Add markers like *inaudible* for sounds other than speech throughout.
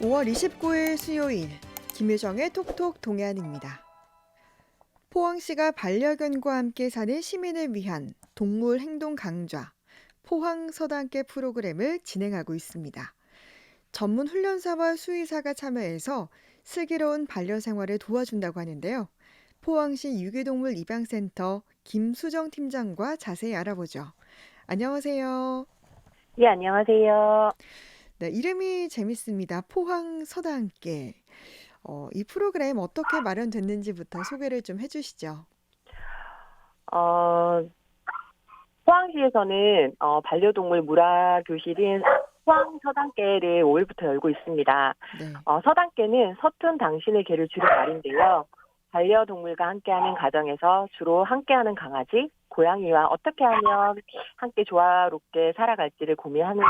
5월 29일 수요일 김유정의 톡톡 동해안입니다. 포항시가 반려견과 함께 사는 시민을 위한 동물 행동 강좌 포항 서당계 프로그램을 진행하고 있습니다. 전문 훈련사와 수의사가 참여해서 슬기로운 반려 생활을 도와준다고 하는데요. 포항시 유기동물 입양센터 김수정 팀장과 자세히 알아보죠. 안녕하세요. 예, 안녕하세요. 네, 이름이 재밌습니다. 포항 서당계. 어, 이 프로그램 어떻게 마련됐는지부터 소개를 좀 해주시죠. 어, 포항시에서는 어, 반려동물 물화교실인 포항 서당계를 5일부터 열고 있습니다. 네, 어, 서당계는 서툰 당신의 개를 주로 말인데요. 반려동물과 함께하는 가정에서 주로 함께하는 강아지, 고양이와 어떻게 하면 함께 조화롭게 살아갈지를 고민하는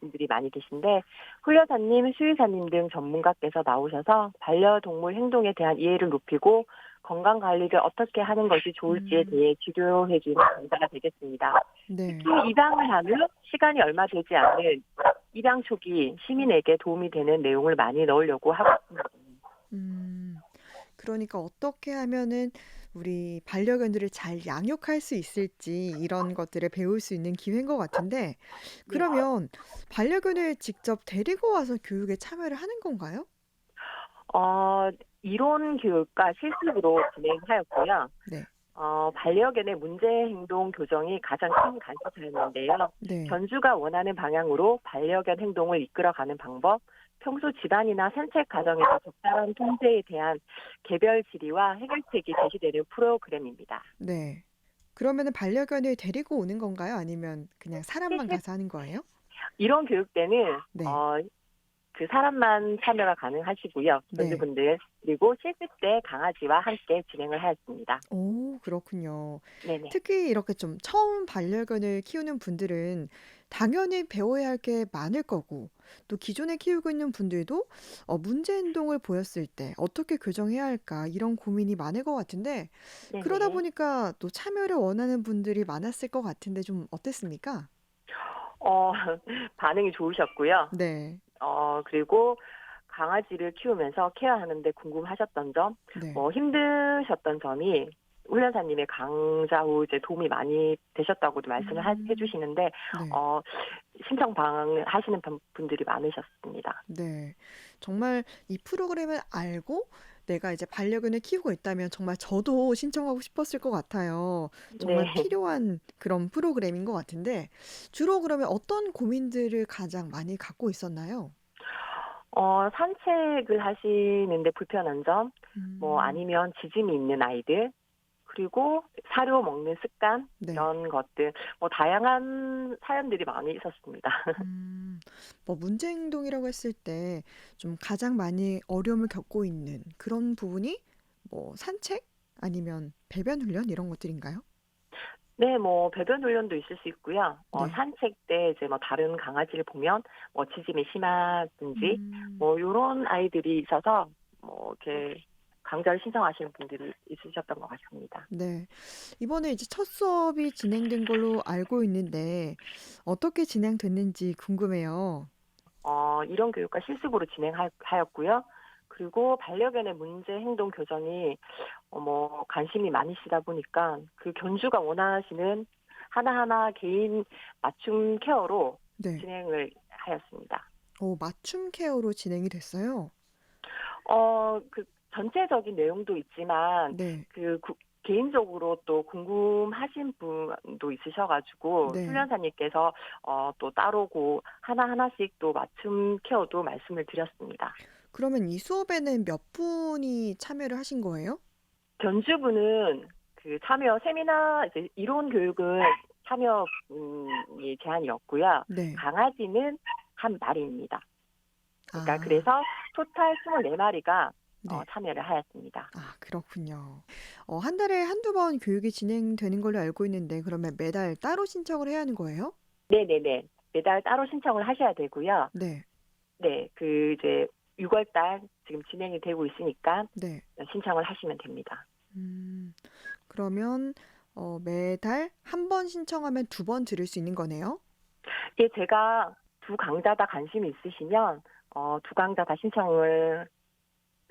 분들이 많이 계신데 훈련사님, 수의사님 등 전문가께서 나오셔서 반려동물 행동에 대한 이해를 높이고 건강 관리를 어떻게 하는 것이 좋을지에 음. 대해 지도해 주는 강사가 되겠습니다. 네, 특히 입양을 하면 시간이 얼마 되지 않는 입양 초기 시민에게 도움이 되는 내용을 많이 넣으려고 하고 있습니다. 음, 그러니까 어떻게 하면은 우리 반려견들을 잘 양육할 수 있을지 이런 것들을 배울 수 있는 기회인 것 같은데, 그러면 반려견을 직접 데리고 와서 교육에 참여를 하는 건가요? 어, 이론 교육과 실습으로 진행하였고요. 네, 어, 반려견의 문제 행동 교정이 가장 큰 관심사였는데요. 네, 견주가 원하는 방향으로 반려견 행동을 이끌어가는 방법, 평소 집안이나 산책 과정에서 적절한 통제에 대한 개별 질의와 해결책이 제시되는 프로그램입니다. 네. 그러면은 반려견을 데리고 오는 건가요? 아니면 그냥 사람만 실습- 가서 하는 거예요? 이론 교육 때는 네. 어, 그 사람만 참여가 가능하시고요. 네. 견주분들 그리고 실습 때 강아지와 함께 진행을 하였습니다. 오, 그렇군요. 네네. 특히 이렇게 좀 처음 반려견을 키우는 분들은 당연히 배워야 할 게 많을 거고, 또 기존에 키우고 있는 분들도 어, 문제 행동을 보였을 때 어떻게 교정해야 할까 이런 고민이 많을 것 같은데. 그러다 보니까 또 참여를 원하는 분들이 많았을 것 같은데 좀 어땠습니까? 어, *laughs* 반응이 좋으셨고요. 네, 어, 그리고 강아지를 키우면서 케어하는데 궁금하셨던 점, 네, 뭐 힘드셨던 점이 훈련사님의 강좌 후 이제 도움이 많이 되셨다고도 말씀을 하- 음. 해주시는데, 네, 어, 신청 방하시는 분들이 많으셨습니다. 네. 정말 이 프로그램을 알고 내가 이제 반려견을 키우고 있다면 정말 저도 신청하고 싶었을 것 같아요. 정말 네. 필요한 그런 프로그램인 것 같은데, 주로 그러면 어떤 고민들을 가장 많이 갖고 있었나요? 어, 산책을 하시는데 불편한 점, 뭐 음, 아니면 지짐이 있는 아이들, 그리고 사료 먹는 습관, 네. 이런 것들, 뭐 다양한 사연들이 많이 있었습니다. *laughs* 음, 뭐 문제 행동이라고 했을 때 좀 가장 많이 어려움을 겪고 있는 그런 부분이 뭐 산책 아니면 배변 훈련 이런 것들인가요? 네, 뭐 배변 훈련도 있을 수 있고요. 어, 네. 산책 때 이제 뭐 다른 강아지를 보면 뭐 지짐이 심하든지 음, 뭐 요런 아이들이 있어서 뭐 이렇게 강좌를 신청하시는 분들이 있으셨던 것 같습니다. 네. 이번에 이제 첫 수업이 진행된 걸로 알고 있는데 어떻게 진행됐는지 궁금해요. 어, 이런 교육과 실습으로 진행하였고요. 그리고 반려견의 문제 행동 교정이 어, 뭐 관심이 많으시다 보니까 그 견주가 원하시는 하나하나 개인 맞춤 케어로 네. 진행을 하였습니다. 어, 맞춤 케어로 진행이 됐어요. 어, 그 전체적인 내용도 있지만 네. 그 구- 개인적으로 또 궁금하신 분도 있으셔가지고 네. 훈련사님께서 어, 또 따로고 하나 하나씩 또 맞춤 케어도 말씀을 드렸습니다. 그러면 이 수업에는 몇 분이 참여를 하신 거예요? 견주분은 그 참여 세미나 이제 이론 교육은 참여 이 제한이었고요. 네. 강아지는 한 마리입니다. 그러니까 아, 그래서 토탈 24마리가 네. 어, 참여를 하였습니다. 아, 그렇군요. 어, 한 달에 한두 번 교육이 진행되는 걸로 알고 있는데 그러면 매달 따로 신청을 해야 하는 거예요? 네네네. 매달 따로 신청을 하셔야 되고요. 네. 네, 그 이제 6월달 지금 진행이 되고 있으니까 네. 신청을 하시면 됩니다. 음, 그러면 어, 매달 한 번 신청하면 두 번 들을 수 있는 거네요? 예, 제가 두 강좌 다 관심이 있으시면 어, 두 강좌 다 신청을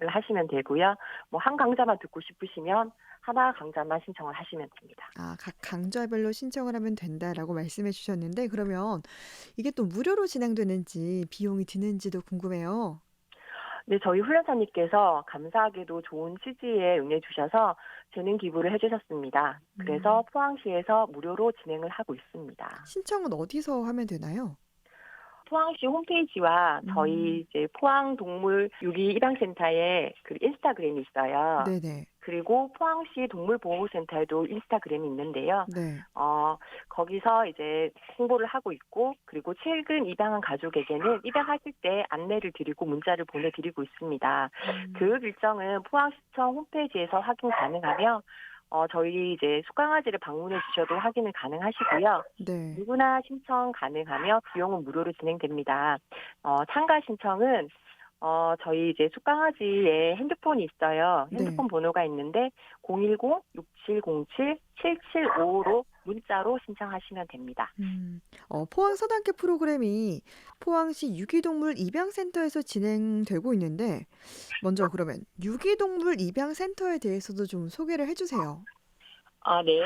하시면 되고요. 뭐 한 강좌만 듣고 싶으시면 하나 강좌만 신청을 하시면 됩니다. 아, 각 강좌별로 신청을 하면 된다라고 말씀해 주셨는데 그러면 이게 또 무료로 진행되는지 비용이 드는지도 궁금해요. 네, 저희 훈련사님께서 감사하게도 좋은 취지에 응해 주셔서 재능 기부를 해 주셨습니다. 그래서 음. 포항시에서 무료로 진행을 하고 있습니다. 신청은 어디서 하면 되나요? 포항시 홈페이지와 음. 저희 이제 포항 동물 유기 입양센터에 그 인스타그램이 있어요. 네네. 그리고 포항시 동물보호센터에도 인스타그램이 있는데요. 네. 어, 거기서 이제 홍보를 하고 있고, 그리고 최근 입양한 가족에게는 입양하실 때 안내를 드리고 문자를 보내드리고 있습니다. 음. 교육 일정은 포항시청 홈페이지에서 확인 가능하며, 어, 저희 이제 숙강아지를 방문해 주셔도 확인을 가능하시고요. 네. 누구나 신청 가능하며 비용은 무료로 진행됩니다. 어, 참가 신청은 어, 저희 이제 숙강아지의 핸드폰이 있어요. 네. 핸드폰 번호가 있는데 010-6707-7755로 문자로 신청하시면 됩니다. 음. 어, 포항 서당계 프로그램이 포항시 유기동물 입양센터에서 진행되고 있는데 먼저 그러면 유기동물 입양센터에 대해서도 좀 소개를 해주세요. 아, 네.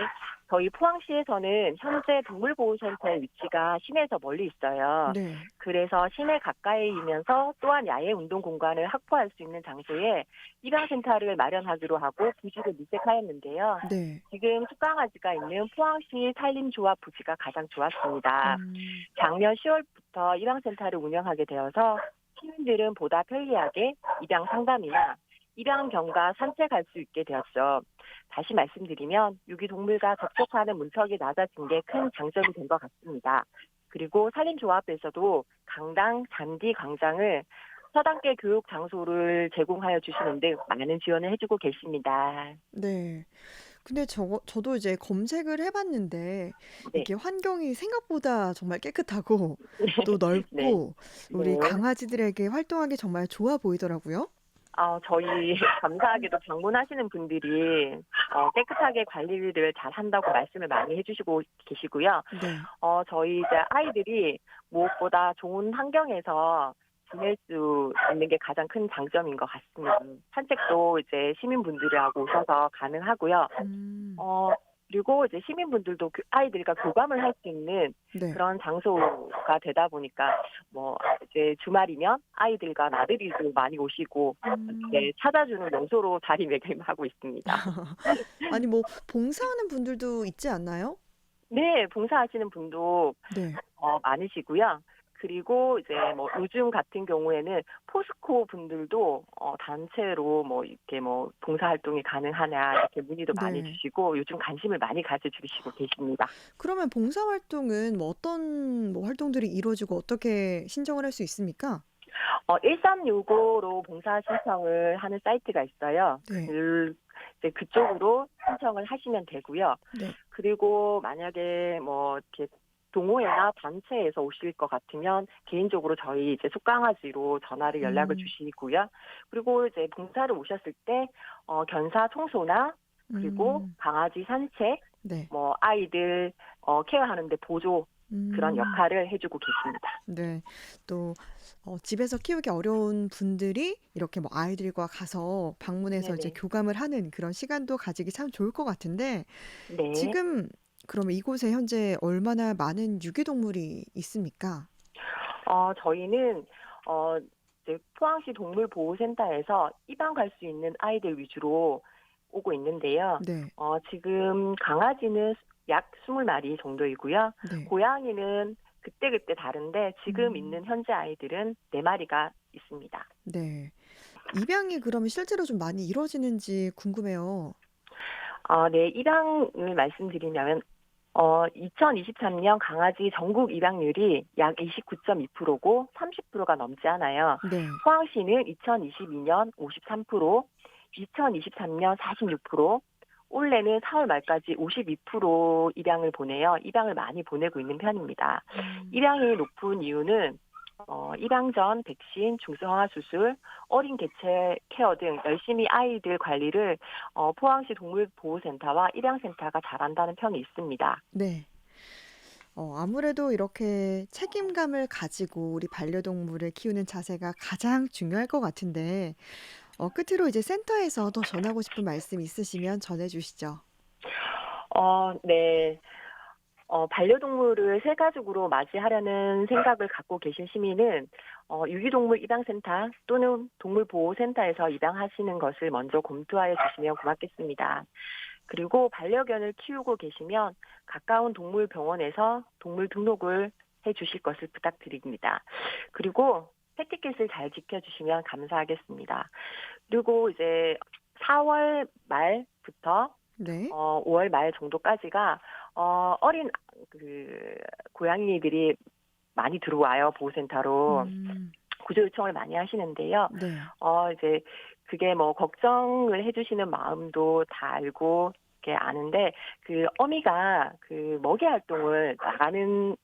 저희 포항시에서는 현재 동물보호센터의 위치가 시내에서 멀리 있어요. 네. 그래서 시내 가까이이면서 또한 야외 운동 공간을 확보할 수 있는 장소에 입양센터를 마련하기로 하고 부지를 밀색하였는데요. 네. 지금 숙강아지가 있는 포항시 산림조합 부지가 가장 좋았습니다. 음. 작년 10월부터 입양센터를 운영하게 되어서 시민들은 보다 편리하게 입양 상담이나 입양 경과 산책할 수 있게 되었죠. 다시 말씀드리면 유기동물과 접촉하는 문턱이 낮아진 게 큰 장점이 된 것 같습니다. 그리고 산림조합에서도 강당, 잔디, 광장을 서당계 교육 장소를 제공하여 주시는 등 많은 지원을 해주고 계십니다. 네. 근데 저, 저도 이제 검색을 해봤는데 네. 이게 환경이 생각보다 정말 깨끗하고 *laughs* 또 넓고 우리 네. 강아지들에게 활동하기 정말 좋아 보이더라고요. 아, 저희 *laughs* 감사하게도 방문하시는 분들이 어, 깨끗하게 관리를 잘 한다고 말씀을 많이 해주시고 계시고요. 네. 어, 저희 이제 아이들이 무엇보다 좋은 환경에서 지낼 수 있는 게 가장 큰 장점인 것 같습니다. 산책도 이제 시민분들하고 오셔서 가능하고요. 음. 어, 그리고 이제 시민분들도 그 아이들과 교감을 할 수 있는 네. 그런 장소가 되다 보니까 뭐 이제 주말이면 아이들과 나들이도 많이 오시고 음. 네, 찾아주는 명소로 자리매김하고 있습니다. *laughs* 아니 뭐 봉사하는 분들도 있지 않나요? 네, 봉사하시는 분도 네. 어, 많으시고요. 그리고 이제 뭐 요즘 같은 경우에는 포스코 분들도 어, 단체로 뭐 이렇게 뭐 봉사 활동이 가능하냐 이렇게 문의도 많이 네. 주시고 요즘 관심을 많이 가져주시고 계십니다. 그러면 봉사 활동은 뭐 어떤 뭐 활동들이 이루어지고 어떻게 신청을 할 수 있습니까? 어, 1365로 봉사 신청을 하는 사이트가 있어요. 네. 그, 이제 그쪽으로 신청을 하시면 되고요. 네. 그리고 만약에 뭐 이렇게 동호회나 단체에서 오실 것 같으면 개인적으로 저희 이제 숙강아지로 전화를 연락을 음. 주시고요. 그리고 이제 봉사를 오셨을 때 어, 견사 청소나 그리고 음. 강아지 산책, 네. 뭐 아이들 어, 케어하는데 보조 그런 음. 역할을 해주고 계십니다. 네. 또 어, 집에서 키우기 어려운 분들이 이렇게 뭐 아이들과 가서 방문해서 이제 네네. 교감을 하는 그런 시간도 가지기 참 좋을 것 같은데 네. 지금 그러면 이곳에 현재 얼마나 많은 유기동물이 있습니까? 어, 저희는 어, 이제 포항시 동물보호센터에서 입양 갈 수 있는 아이들 위주로 오고 있는데요. 네. 어, 지금 강아지는 약 20마리 정도이고요. 네. 고양이는 그때그때 다른데 지금 음. 있는 현재 아이들은 4마리가 있습니다. 네. 입양이 그러면 실제로 좀 많이 이루어지는지 궁금해요. 어, 네, 입양을 말씀드리냐면 어, 2023년 강아지 전국 입양률이 약 29.2%고 30%가 넘지 않아요. 네. 포항시는 2022년 53%, 2023년 46%, 올해는 4월 말까지 52% 입양을 보내요. 입양을 많이 보내고 있는 편입니다. 음. 입양이 높은 이유는 어, 입양 전 백신, 중성화 수술, 어린 개체 케어 등 열심히 아이들 관리를 어, 포항시 동물보호센터와 입양센터가 잘한다는 평이 있습니다. 네. 어 아무래도 이렇게 책임감을 가지고 우리 반려동물을 키우는 자세가 가장 중요할 것 같은데 어 끝으로 이제 센터에서 더 전하고 싶은 말씀 있으시면 전해 주시죠. 어 네. 어 반려동물을 새 가족으로 맞이하려는 생각을 갖고 계신 시민은 어 유기동물 입양센터 또는 동물보호센터에서 입양하시는 것을 먼저 검토하여 주시면 고맙겠습니다. 그리고 반려견을 키우고 계시면 가까운 동물병원에서 동물 등록을 해 주실 것을 부탁드립니다. 그리고 패티켓을 잘 지켜 주시면 감사하겠습니다. 그리고 이제 4월 말부터 네. 어 5월 말 정도까지가 어 어린 그 고양이들이 많이 들어와요, 보호센터로. 음. 구조 요청을 많이 하시는데요. 네. 어 이제 그게 뭐 걱정을 해 주시는 마음도 다 알고 이렇게 아는데 그 어미가 그 먹이 활동을 나가는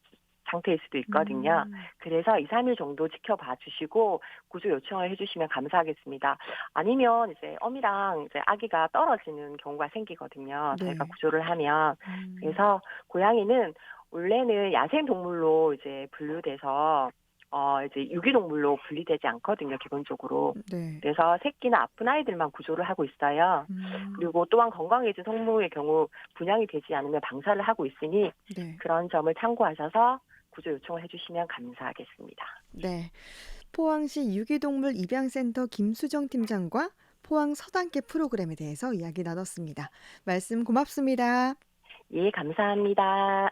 상태일 수도 있거든요. 음. 그래서 2-3일 정도 지켜봐 주시고 구조 요청을 해 주시면 감사하겠습니다. 아니면 이제 어미랑 이제 아기가 떨어지는 경우가 생기거든요, 저희가 네. 구조를 하면. 음. 그래서 고양이는 원래는 야생 동물로 이제 분류돼서 어 이제 유기동물로 분리되지 않거든요, 기본적으로. 네. 그래서 새끼나 아픈 아이들만 구조를 하고 있어요. 음. 그리고 또한 건강해진 성물의 경우 분양이 되지 않으면 방사를 하고 있으니 네. 그런 점을 참고하셔서 구조 요청을 해주시면 감사하겠습니다. 네. 포항시 유기동물 입양센터 김수정 팀장과 포항 서당계 프로그램에 대해서 이야기 나눴습니다. 말씀 고맙습니다. 예, 감사합니다.